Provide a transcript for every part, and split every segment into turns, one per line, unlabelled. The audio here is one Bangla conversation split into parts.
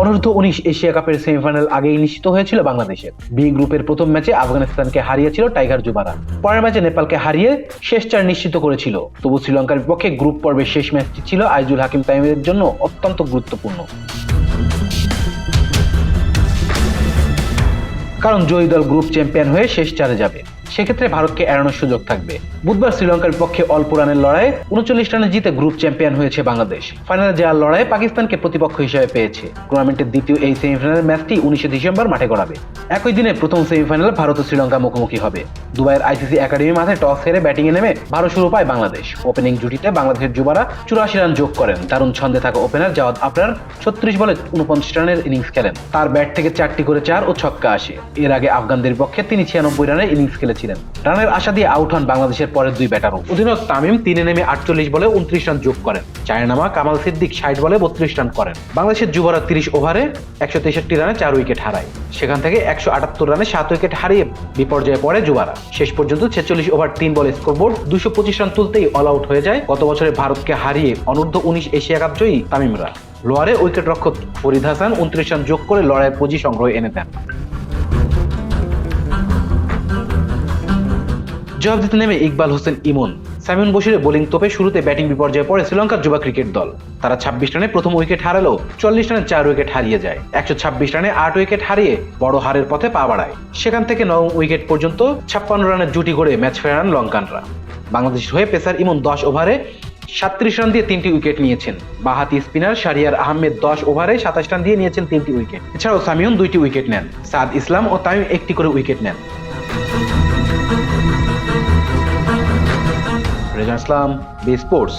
অনূর্ধ্ব উনিশ এশিয়া কাপের সেমিফাইনাল আগেই নিশ্চিত হয়েছিল বাংলাদেশের। বি গ্রুপের প্রথম ম্যাচে আফগানিস্তানকে হারিয়েছিল টাইগার যুবারা পরের ম্যাচে নেপালকে হারিয়ে শেষ চার নিশ্চিত করেছিল। তবু শ্রীলঙ্কার বিপক্ষে গ্রুপ পর্বের শেষ ম্যাচটি ছিল আইজুল হাকিম তাইমের জন্য অত্যন্ত গুরুত্বপূর্ণ। কারণ জয়ী দল গ্রুপ চ্যাম্পিয়ন হয়ে শেষ চারে যাবে। সেক্ষেত্রে ভারতকে এড়ানোর সুযোগ থাকবে। বুধবার শ্রীলঙ্কার বিপক্ষে অল্প রানের লড়াইয়ে উনচল্লিশ রানে জিতে গ্রুপ চ্যাম্পিয়ন হয়েছে বাংলাদেশ। ফাইনালে যাওয়ার লড়াইয়ে পাকিস্তানকে প্রতিপক্ষ হিসেবে পেয়েছে। টুর্নামেন্টের দ্বিতীয় এই সেমিফাইনাল ম্যাচটি উনিশে ডিসেম্বর মাঠে গড়াবে। একই দিনে প্রথম সেমিফাইনালে ভারত ও শ্রীলঙ্কা মুখোমুখি হবে। দুবাইয়ের আইসিসি একাডেমি মাঠে টস হেরে ব্যাটিংয়ে নেমে ভারত শুরু পায় বাংলাদেশ। ওপেনিং জুটিতে বাংলাদেশের যুবারা চুরাশি রান যোগ করেন। দারুণ ছন্দে থাকা ওপেনার জাওয়াদ আফরার ছত্রিশ বলে উনপঞ্চাশ রানের ইনিংস খেলেন। তার ব্যাট থেকে চারটি করে চার ও ছক্কা আসে। এর আগে আফগানদের পক্ষে তিনি ছিয়ানব্বই রানের ইনিংস খেলেছিলেন। রানের আশা দিয়ে আউট হন বাংলাদেশের পরের দুই ব্যাটারও। অধিনায়ক তামিম তিনে নেমে আটচল্লিশ বলে উনত্রিশ রান যোগ করেন। চায়ের নামা কামাল সিদ্দিক ষাট বলে বত্রিশ রান করেন। বাংলাদেশের যুবরা তিরিশ ওভারে একশো তেষট্টি রানে চার উইকেট হারায়। সেখান থেকে একশো আটাত্তর রানে সাত উইকেট হারিয়ে বিপর্যয়ে পড়ে যুবারা। শেষ পর্যন্ত ছেচল্লিশ ওভার তিন বলে স্কোরবোর্ড দুশো পঁচিশ রান তুলতেই অল আউট হয়ে যায়। গত বছরে ভারতকে হারিয়ে অনূর্ধ্ব উনিশ এশিয়া কাপ জয়ী তামিমরা লোয়ারে উইকেট রক্ষক ফরিদ হাসান উনত্রিশ রান যোগ করে লড়াইয়ের পুঁজি সংগ্রহ এনে দেন। জবাব দিতে নেমে ইকবাল হোসেন ইমন। সাইমন বশিরের বোলিং তোপে শুরুতে ব্যাটিং বিপর্যয়ে পড়ে শ্রীলঙ্কার যুবা ক্রিকেট দল। তারা ছাব্বিশ রানে প্রথম উইকেট হারালেও চল্লিশ রানে চার উইকেট হারিয়ে যায়। একশো ছাব্বিশ রানে আট উইকেট হারিয়ে বড় হারের পথে পা বাড়ায়। সেখান থেকে নবম উইকেট পর্যন্ত ছাপ্পান্ন রানের জুটি গড়ে ম্যাচ ফেরান লঙ্কানরা। বাংলাদেশের হয়ে পেসার ইমন দশ ওভারে সাত্রিশ রান দিয়ে তিনটি উইকেট নিয়েছেন। বাহাতি স্পিনার শারিয়ার আহমেদ দশ ওভারে সাতাশ রান দিয়ে নিয়েছেন তিনটি উইকেট। এছাড়াও সামিউন দুইটি উইকেট নেন। সাদ ইসলাম ও তামিম একটি করে উইকেট নেন। Rezan Islam B sports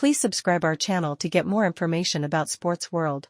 Please subscribe our channel to get more information about Sports World.